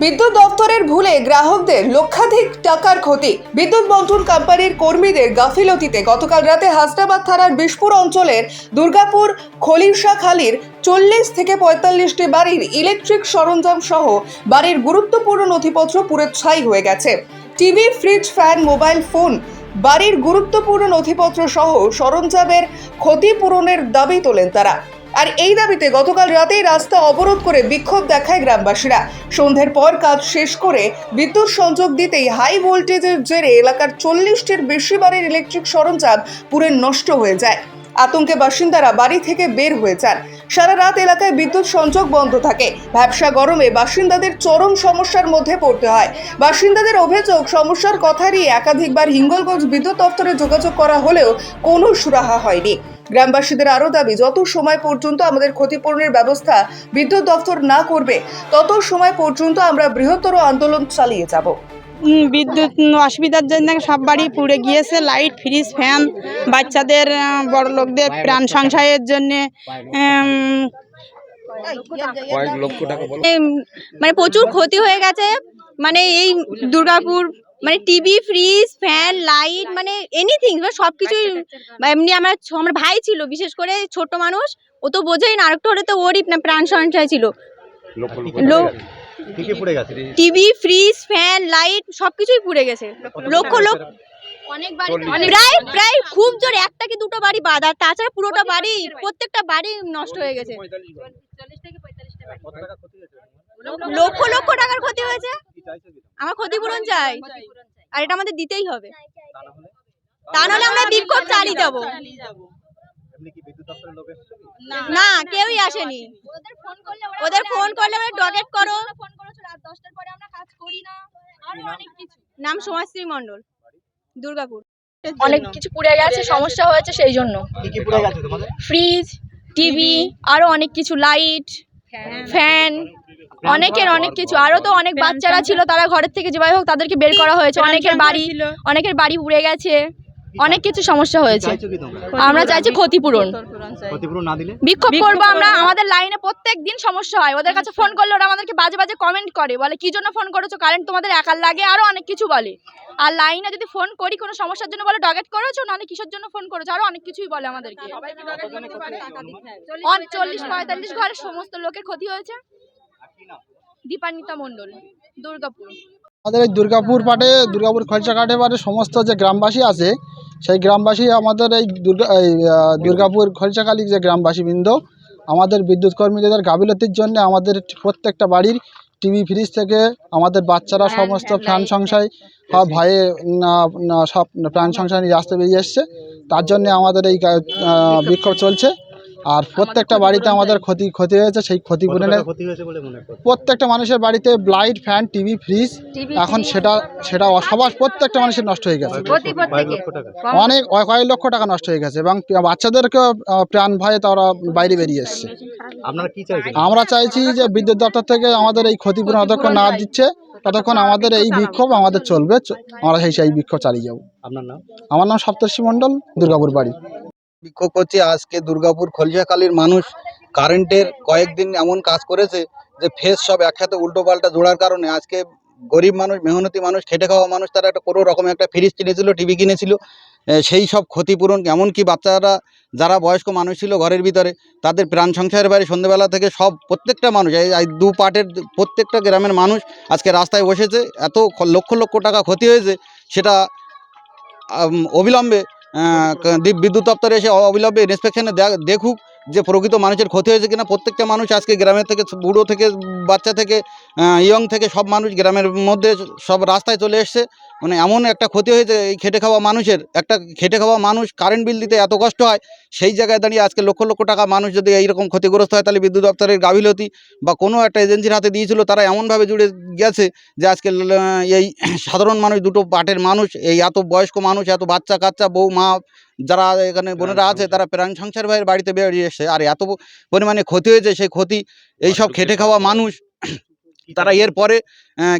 বিদ্যুৎ দপ্তরের ভুলে গ্রাহকদের লক্ষাধিক টাকার ক্ষতি। বিদ্যুৎ বন্টন কোম্পানির কর্মীদের গাফিলতিতে গতকাল রাতে হাসনাবাদ থানার বিশপুর অঞ্চলের দুর্গাপুর খলিশা খালির চল্লিশ থেকে পঁয়তাল্লিশটি বাড়ির ইলেকট্রিক সরঞ্জাম সহ বাড়ির গুরুত্বপূর্ণ নথিপত্র পুরো ছাই হয়ে গেছে। TV, fridge, fan, mobile, phone, বাড়ির গুরুত্বপূর্ণ নথিপত্র সহ সরঞ্জামের ক্ষতিপূরণের দাবি তোলেন তারা। আর এই দাবিতে গতকাল রাতেই রাস্তা অবরোধ করে বিক্ষোভ দেখায় গ্রামবাসীরা। সন্ধ্যের পর কাজ শেষ করে বিদ্যুৎ সংযোগ দিতেই হাই ভোল্টেজের জেরে এলাকার চল্লিশটির বেশি বাড়ির ইলেকট্রিক সরঞ্জাম পুরে নষ্ট হয়ে যায়। আতঙ্কে বাসিন্দারা বাড়ি থেকে বের হয়ে যান। সারা রাত এলাকায় বিদ্যুৎ সংযোগ বন্ধ থাকে। ব্যবসা গরমে বাসিন্দাদের চরম সমস্যার মধ্যে পড়তে হয়। বাসিন্দাদের অভিযোগ, সমস্যার কথারই একাধিকবার হিঙ্গলগঞ্জ বিদ্যুৎ দপ্তরে যোগাযোগ করা হলেও কোনো সুরাহা হয়নি। গ্রামবাসীদের আরও দাবি যত সময় পর্যন্ত আমাদের ক্ষতিপূরণের ব্যবস্থা বিদ্যুৎ দপ্তর না করবে তত সময় পর্যন্ত আমরা বৃহত্তর আন্দোলন চালিয়ে যাব। বিদ্যুৎ অসুবিধার জন্য সব বাড়ি পুড়ে গিয়েছে লাইট ফ্রিজ ফ্যান বাচ্চাদের বড় লোকদের প্রাণ সংশয়ের জন্য মানে প্রচুর ক্ষতি হয়ে গেছে মানে এই দুর্গাপুর মানে টিভি ফ্রিজ ফ্যান লাইট মানে এনিথিং সব কিছুই এমনি আমার আমার ভাই ছিল বিশেষ করে ছোট মানুষ ও তো বোঝেই না আরেকটু হলে তো ওরই না প্রাণ সংশয় ছিল। টিভি ফ্রিজ ফ্যান লাইট সব কিছুই পুড়ে গেছে। লক্ষ লক্ষ অনেক বাড়ি প্রায় প্রায় খুব জোর একটা কি দুটো বাড়ি বাদ আর তাছাড়া পুরোটা বাড়ি প্রত্যেকটা বাড়ি নষ্ট হয়ে গেছে। কত টাকা ক্ষতি হয়েছে? লক্ষ লক্ষ টাকার ক্ষতি হয়েছে। আমার ক্ষতিপূরণ চাই। আর এটা আমাদের দিতেই হবে। তা নাহলে? আমরা বিক্ষোভ চালিয়ে যাব। এমনি কি বিদ্যুৎ দপ্তরের লোক এসেছে কি? না কেউই আসেনি। ওদের ফোন করলে আমরা ডগেট করো নাম? সমাজশ্রী মণ্ডল দুর্গাপুর। অনেক কিছু পুড়ে গেছে সমস্যা হয়েছে সেই জন্য। কি কি পুড়ে গেছে তোমাদের? ফ্রিজ টিভি আরও অনেক কিছু লাইট ফ্যান অনেকের অনেক কিছু। আরও তো অনেক বাচ্চারা ছিল তারা ঘরের থেকে যেভাবে হোক তাদেরকে বের করা হয়েছে। অনেকের বাড়ি অনেকের বাড়ি উড়ে গেছে। অনেক কিছু সমস্যা হয়েছে। আমরা চাইছি ক্ষতিপূরণ। ক্ষতিপূরণ না দিলে? বিক্ষোভ করব আমরা। আমাদের লাইনে প্রত্যেক দিন সমস্যা হয়। ওদের কাছে ফোন করলে ওরা আমাদেরকে বাজে বাজে কমেন্ট করে। বলে কি জন্য ফোন করেছ? কারেন্ট তোমাদের একার লাগে। আরও অনেক কিছু বলে। আর লাইনে যদি ফোন করি কোনো সমস্যার জন্য বলে ডগেট করেছ? নাহলে কিসের জন্য ফোন করেছ? আরও অনেক কিছুই বলে আমাদেরকে। চল্লিশ পঁয়তাল্লিশ ঘরের সমস্ত লোকের ক্ষতি হয়েছে। দীপান্বিতা মণ্ডল দুর্গাপুর। আমাদের এই দুর্গাপুর পাটে দুর্গাপুর খরচাঘাটে পাটে সমস্ত যে গ্রামবাসী আছে সেই গ্রামবাসী আমাদের এই দুর্গা এই দুর্গাপুর খরচাকালী যে গ্রামবাসী বৃন্দ আমাদের বিদ্যুৎ কর্মীদের গাফিলতির জন্য আমাদের প্রত্যেকটা বাড়ির টিভি ফ্রিজ থেকে আমাদের বাচ্চারা সমস্ত প্রাণ সংশয় সব ভয়ে সব প্রাণ সংশয় নিয়ে রাস্তায় বেরিয়ে এসছে। তার জন্যে আমাদের এই বিক্ষোভ চলছে। আর প্রত্যেকটা বাড়িতে আমাদের ক্ষতি ক্ষতি হয়েছে। সেই ক্ষতিপূরণের ক্ষতি হয়েছে বলে মনে করো প্রত্যেকটা মানুষের বাড়িতে লাইট ফ্যান টিভি ফ্রিজ এখন সেটা সেটা সবার প্রত্যেকটা মানুষের নষ্ট হয়ে গেছে। অনেক কয়েক লক্ষ টাকা নষ্ট হয়ে গেছে। এবং বাচ্চাদেরকে প্রাণ ভয়ে তারা বাইরে বেরিয়ে এসছে। আপনারা কি চাইছেন? আমরা চাইছি যে বিদ্যুৎ দপ্তর থেকে আমাদের এই ক্ষতিপূরণ যতক্ষণ না দিচ্ছে ততক্ষণ আমাদের এই বিক্ষোভ আমাদের চলবে আমরা সেই সেই বিক্ষোভ চালিয়ে যাব। আপনার নাম? আমার নাম সপ্তর্ষি মণ্ডল দুর্গাপুর বাড়ি। বিক্ষোভ করছি আজকে দুর্গাপুর খলিশাখালীর মানুষ কারেন্টের কয়েকদিন এমন কাজ করেছে যে ফেস সব একসাথে উল্টো পাল্টা জোড়ার কারণে আজকে গরিব মানুষ মেহনতি মানুষ খেটে খাওয়া মানুষ তারা একটা কোনো রকম একটা ফ্রিজ কিনেছিল টিভি কিনেছিল। সেই সব ক্ষতিপূরণ এমনকি বাচ্চারা, যারা বয়স্ক মানুষ ছিল ঘরের ভিতরে, তাদের প্রাণ সংসারের বাইরে সন্ধ্যেবেলা থেকে সব, প্রত্যেকটা মানুষ, এই দু পার্টের প্রত্যেকটা গ্রামের মানুষ আজকে রাস্তায় বসেছে, এত লক্ষ লক্ষ টাকা ক্ষতি হয়েছে, সেটা অবিলম্বে দ্বীপ বিদ্যুৎ দপ্তরে এসে অবিলম্বে ইন্সপেকশনে দেখুক যে প্রকৃত মানুষের ক্ষতি হয়েছে কিনা, প্রত্যেকটা মানুষ আজকে গ্রামের থেকে, বুড়ো থেকে, বাচ্চা থেকে ইয়ং থেকে সব মানুষ গ্রামের মধ্যে সব রাস্তায় চলে এসছে। মানে এমন একটা ক্ষতি হয়েছে, এই খেটে খাওয়া মানুষের, একটা খেটে খাওয়া মানুষ কারেন্ট বিল দিতে এত কষ্ট হয়, সেই জায়গায় দাঁড়িয়ে আজকে লক্ষ লক্ষ টাকা মানুষ যদি এইরকম ক্ষতিগ্রস্ত হয়, তাহলে বিদ্যুৎ দপ্তরের গাফিলতি বা কোনো একটা এজেন্সির হাতে দিয়েছিল, তারা এমনভাবে জুড়ে গেছে যে আজকে, এই সাধারণ মানুষ দুটো পার্টের মানুষ, এই এত বয়স্ক মানুষ, এত বাচ্চা কাচ্চা বউ, মা যারা এখানে বোনেরা আছে তারা প্রাণ সংসার ভাইয়ের বাড়িতে বেরিয়ে এসছে আর এত পরিমাণে ক্ষতি হয়েছে সেই ক্ষতি এই সব খেটে খাওয়া মানুষ তারা এর পরে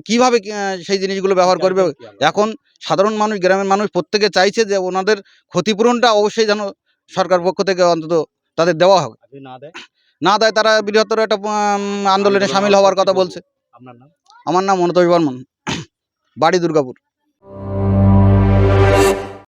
কীভাবে সেই জিনিসগুলো ব্যবহার করবে? এখন সাধারণ মানুষ গ্রামের মানুষ প্রত্যেকে চাইছে যে ওনাদের ক্ষতিপূরণটা অবশ্যই যেন সরকার পক্ষ থেকে অন্তত তাদের দেওয়া হবে না দেয়? না দেয় তারা বৃহত্তর একটা আন্দোলনে সামিল হওয়ার কথা বলছে। আমার নাম মনতোষ বর্মন বাড়ি দুর্গাপুর।